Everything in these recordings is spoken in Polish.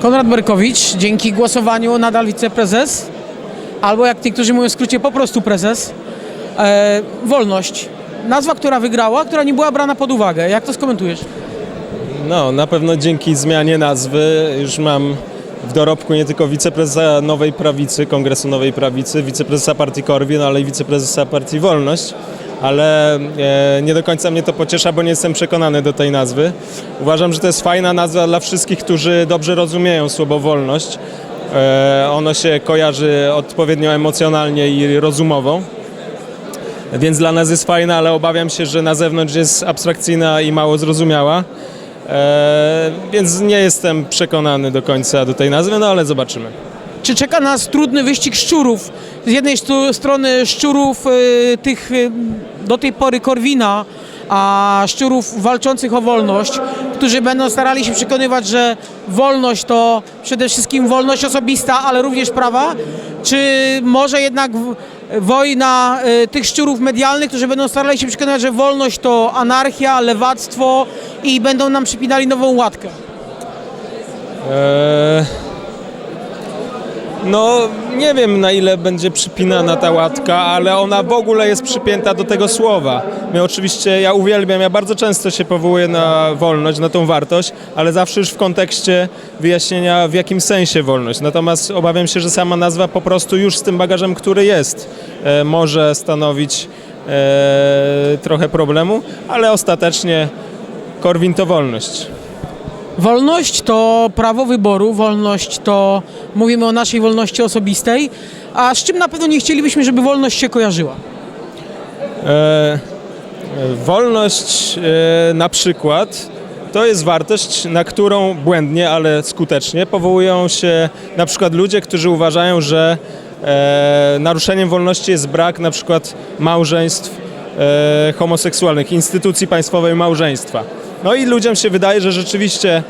Konrad Berkowicz, dzięki głosowaniu nadal wiceprezes, albo jak niektórzy mówią w skrócie, po prostu prezes. E, wolność. Nazwa, która wygrała, która nie była brana pod uwagę. Jak to skomentujesz? No, na pewno dzięki zmianie nazwy już mam w dorobku nie tylko wiceprezesa Nowej Prawicy, Kongresu Nowej Prawicy, wiceprezesa partii Korwin, ale i wiceprezesa partii Wolność. Ale e, nie do końca mnie to pociesza, bo nie jestem przekonany do tej nazwy. Uważam, że to jest fajna nazwa dla wszystkich, którzy dobrze rozumieją słowo wolność. E, ono się kojarzy odpowiednio emocjonalnie i rozumowo. Więc dla nas jest fajna, ale obawiam się, że na zewnątrz jest abstrakcyjna i mało zrozumiała. Eee, więc nie jestem przekonany do końca do tej nazwy, no ale zobaczymy. Czy czeka nas trudny wyścig szczurów? Z jednej strony szczurów y, tych y, do tej pory Korwina, a szczurów walczących o wolność, którzy będą starali się przekonywać, że wolność to przede wszystkim wolność osobista, ale również prawa? Czy może jednak wojna y, tych szczurów medialnych, którzy będą starali się przekonywać, że wolność to anarchia, lewactwo i będą nam przypinali nową łatkę? Eee, no, nie wiem na ile będzie przypinana ta łatka, ale ona w ogóle jest przypięta do tego słowa. My oczywiście, ja uwielbiam, ja bardzo często się powołuję na wolność, na tą wartość, ale zawsze już w kontekście wyjaśnienia w jakim sensie wolność. Natomiast obawiam się, że sama nazwa po prostu już z tym bagażem, który jest, e, może stanowić e, trochę problemu, ale ostatecznie Korwin to wolność. Wolność to prawo wyboru, wolność to mówimy o naszej wolności osobistej, a z czym na pewno nie chcielibyśmy, żeby wolność się kojarzyła. E, wolność e, na przykład to jest wartość, na którą błędnie, ale skutecznie powołują się na przykład ludzie, którzy uważają, że e, naruszeniem wolności jest brak na przykład małżeństw e, homoseksualnych, instytucji państwowej małżeństwa. No i ludziom się wydaje, że rzeczywiście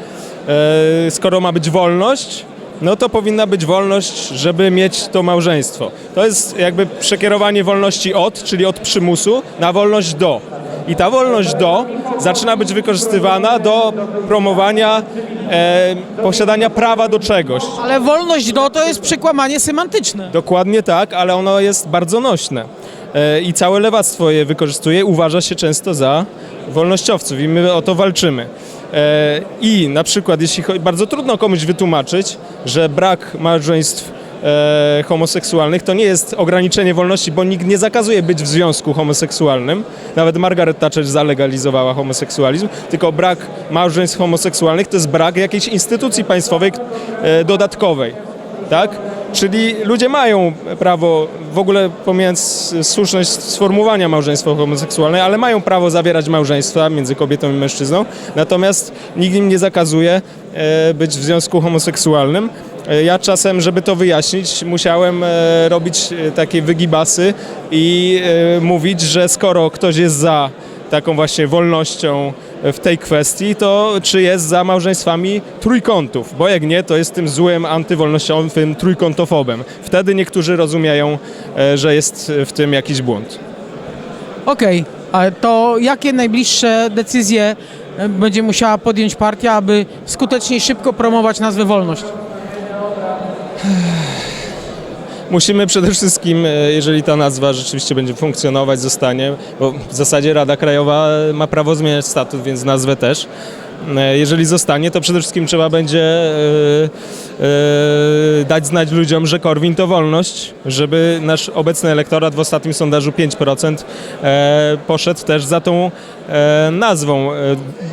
e, skoro ma być wolność, no to powinna być wolność, żeby mieć to małżeństwo. To jest jakby przekierowanie wolności od, czyli od przymusu, na wolność do. I ta wolność do zaczyna być wykorzystywana do promowania e, posiadania prawa do czegoś. Ale wolność do to jest przekłamanie semantyczne. Dokładnie tak, ale ono jest bardzo nośne. E, I całe lewactwo je wykorzystuje, uważa się często za wolnościowców i my o to walczymy. E, I na przykład, jeśli bardzo trudno komuś wytłumaczyć, że brak małżeństw e, homoseksualnych to nie jest ograniczenie wolności, bo nikt nie zakazuje być w związku homoseksualnym. Nawet Margaret Thatcher zalegalizowała homoseksualizm, tylko brak małżeństw homoseksualnych to jest brak jakiejś instytucji państwowej dodatkowej tak? Czyli ludzie mają prawo, w ogóle pomijając słuszność sformułowania małżeństwa homoseksualne, ale mają prawo zawierać małżeństwa między kobietą i mężczyzną, natomiast nikt im nie zakazuje e, być w związku homoseksualnym. E, Ja czasem, żeby to wyjaśnić, musiałem e, robić takie wygibasy i mówić, że skoro ktoś jest za taką właśnie wolnością w tej kwestii, to czy jest za małżeństwami trójkątów, bo jak nie, to jest tym złym antywolnościowym trójkątofobem. Wtedy niektórzy rozumieją, e, że jest w tym jakiś błąd. Okej, ale to jakie najbliższe decyzje e, będzie musiała podjąć partia, aby skutecznie i szybko promować nazwę wolność? Musimy przede wszystkim, e, jeżeli ta nazwa rzeczywiście będzie funkcjonować, zostanie, bo w zasadzie Rada Krajowa ma prawo zmieniać statut, więc nazwę też. E, Jeżeli zostanie, to przede wszystkim trzeba będzie e, dać znać ludziom, że Korwin to wolność, żeby nasz obecny elektorat w ostatnim sondażu 5% e, poszedł też za tą nazwą. E,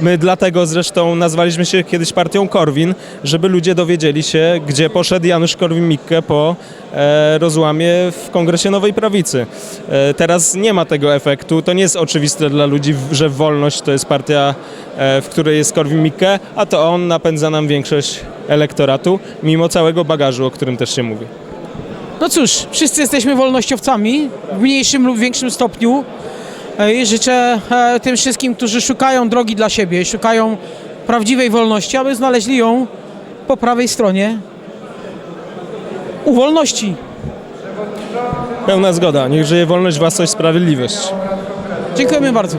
My dlatego zresztą nazwaliśmy się kiedyś partią Korwin, żeby ludzie dowiedzieli się, gdzie poszedł Janusz Korwin-Mikke po e, rozłamie w Kongresie Nowej Prawicy. E, Teraz nie ma tego efektu. To nie jest oczywiste dla ludzi, że Wolność to jest partia, e, w której jest Korwin-Mikke, a to on napędza nam większość elektoratu, mimo całego bagażu, o którym też się mówi. No cóż, wszyscy jesteśmy wolnościowcami w mniejszym lub większym stopniu. E, I życzę e, tym wszystkim, którzy szukają drogi dla siebie, szukają prawdziwej wolności, aby znaleźli ją po prawej stronie u wolności. Pełna zgoda. Niech żyje wolność, własność, sprawiedliwość. Dziękujemy bardzo.